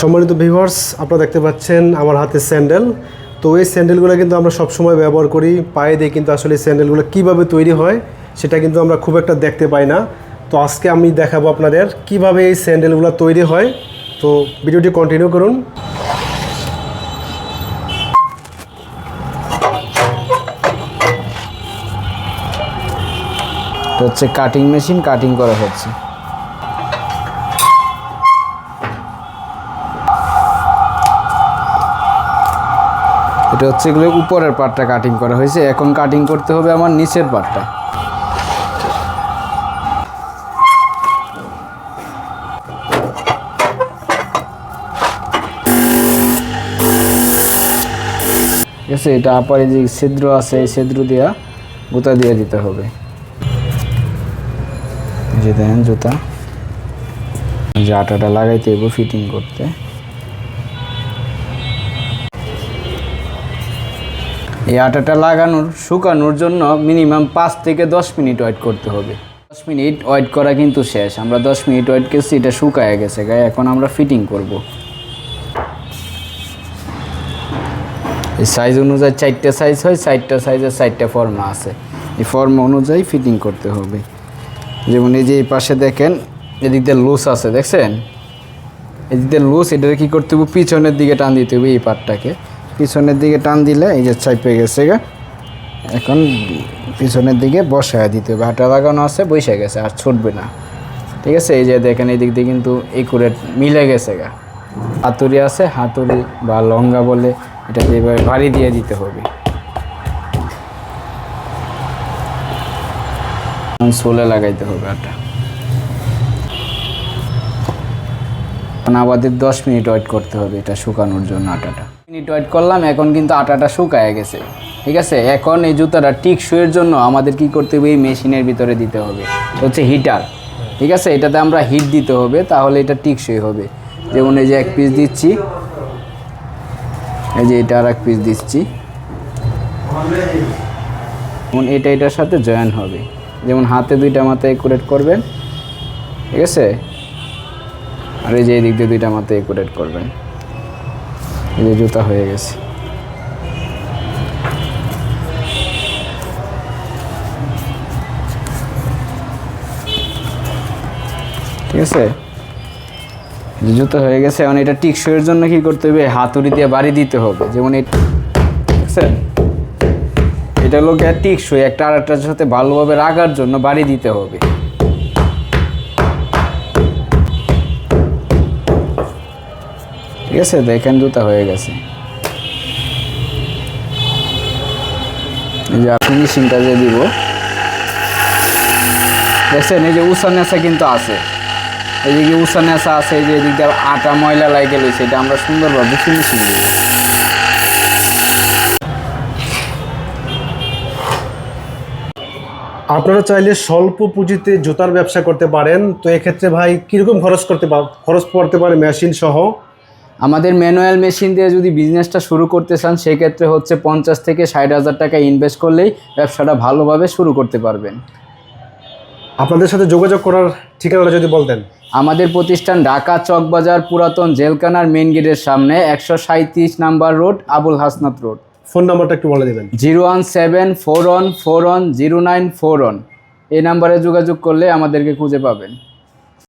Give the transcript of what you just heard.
সম্মানিত ভিউয়ার্স, আপনারা দেখতে পাচ্ছেন আমার হাতে স্যান্ডেল। তো এই স্যান্ডেলগুলো কিন্তু আমরা সবসময় ব্যবহার করি। পায়ে দিয়ে কিন্তু আসলে স্যান্ডেলগুলো কীভাবে তৈরি হয়, সেটা কিন্তু আমরা খুব একটা দেখতে পাই না। তো আজকে আমি দেখাবো আপনাদের কীভাবে এই স্যান্ডেলগুলো তৈরি হয়। তো ভিডিওটি কন্টিনিউ করুন। হচ্ছে কাটিং মেশিন কাটিং করা হচ্ছে। এটা হচ্ছে এগুলো উপরের পার্টটা কাটিং করা হয়েছে। এখন কাটিং করতে হবে আমার নিচের পার্টটা ঠিক আছে, এটা আপারে যে ছিদ্র আছে, এই ছিদ্র দিয়া গুতা দিয়ে দিতে হবে। যে দেন জুতা। যে আটাটা লাগাইতে হইব ফিটিং করতে। এই আটাটা লাগানোর, শুকানোর জন্য মিনিমাম পাঁচ থেকে দশ মিনিট ওয়েট করতে হবে। দশ মিনিট ওয়েট করা কিন্তু শেষ। আমরা দশ মিনিট ওয়েট করছি, এটা শুকায় গেছে। গায়ে এখন আমরা ফিটিং করব। এই সাইজ অনুযায়ী চারটে সাইজ হয়, চারটা সাইজের চারটা ফর্মা আছে। এই ফর্মা অনুযায়ী ফিটিং করতে হবে। যেমন এই যে এই পাশে দেখেন, এদিক দিয়ে লুজ আছে, দেখছেন? এদিক দিয়ে লুজ এটা কী করতে হবে? পিছনের দিকে টান দিতে হবে এই পাটটাকে পিছনের দিকে টান দিলে এই যে চাইপে গেছে গা। এখন পিছনের দিকে বসায় দিতে হবে। আটা লাগানো আছে, বসে গেছে, আর ছুটবে না। ঠিক আছে? এই যে দেখেন এই দিক দিয়ে কিন্তু একুরেট মিলে গেছে গা। হাতুড়ি আছে, হাতুড়ি বা লঙ্গা বলে এটা এভাবে ভারী দিয়ে দিতে হবে। সোলে লাগাইতে হবে আটা আমাদের দশ মিনিট ওয়েট করতে হবে এটা শুকানোর জন্য আটাটা মিনিট ওয়েট করলাম, এখন কিন্তু আটাটা শুকায় গেছে। ঠিক আছে? এখন এই জুতাটা টিকসইয়ের জন্য আমাদের কি করতে হবে? এই মেশিনের ভিতরে দিতে হবে। হচ্ছে হিটার। ঠিক আছে? এটাতে আমরা হিট দিতে হবে, তাহলে এটা টিকসই হবে। যেমন এই যে এক পিস দিচ্ছি। এই যে এটা আর এক পিস দিচ্ছি। যেমন এটা, এটার সাথে জয়েন হবে। যেমন হাতে দুইটা মাথায় একুরেট করবেন। ঠিক আছে? আর এই যে এই দিক দিয়ে দুইটা মাথায় একুরেট করবেন। যে জুতা হয়ে গেছে। ঠিক আছে? জুতো হয়ে গেছে, এখন এটা টিকসইয়ের জন্য কি করতে হবে? হাতুড়ি দিয়ে বাড়ি দিতে হবে। যেমন এটা গিয়ে টিকসই, একটা আর একটার সাথে ভালোভাবে রাখার জন্য বাড়ি দিতে হবে। ঠিক আছে দেখেন জুতা হয়ে গেছে। এই যে ফিনিশিংটা যে দিব। দেখছেন, এই যে উষা নেশা কিন্তু আছে। এদিকে উষা নেশা আছে, এই যে এদিক দিয়ে আটা ময়লা লাগে লইছে, এটা আমরা সুন্দরভাবে ফিনিশিং দিব। আপনারা চাইলে স্বল্প পুঁজিতে জুতার ব্যবসা করতে পারেন। তো এক্ষেত্রে ভাই, কীরকম খরচ করতে খরচ পড়তে পারে মেশিন সহ? আমাদের ম্যানুয়াল মেশিন দিয়ে যদি বিজনেসটা শুরু করতে চান সেক্ষেত্রে হচ্ছে পঞ্চাশ থেকে ষাট হাজার টাকা ইনভেস্ট করলেই ব্যবসাটা ভালোভাবে শুরু করতে পারবেন। আপনাদের সাথে যোগাযোগ করার ঠিকানাটা যদি বলতেন। আমাদের প্রতিষ্ঠান ঢাকা চকবাজার পুরাতন জেলখানার মেন গেটের সামনে একশো সাঁত্রিশ number road Abul Hasnat road. Phone নাম্বারটা একটু বলে দেবেন। Zero one seven four one four one zero nine four one. এই নাম্বারে যোগাযোগ করলে আমাদেরকে খুঁজে পাবেন।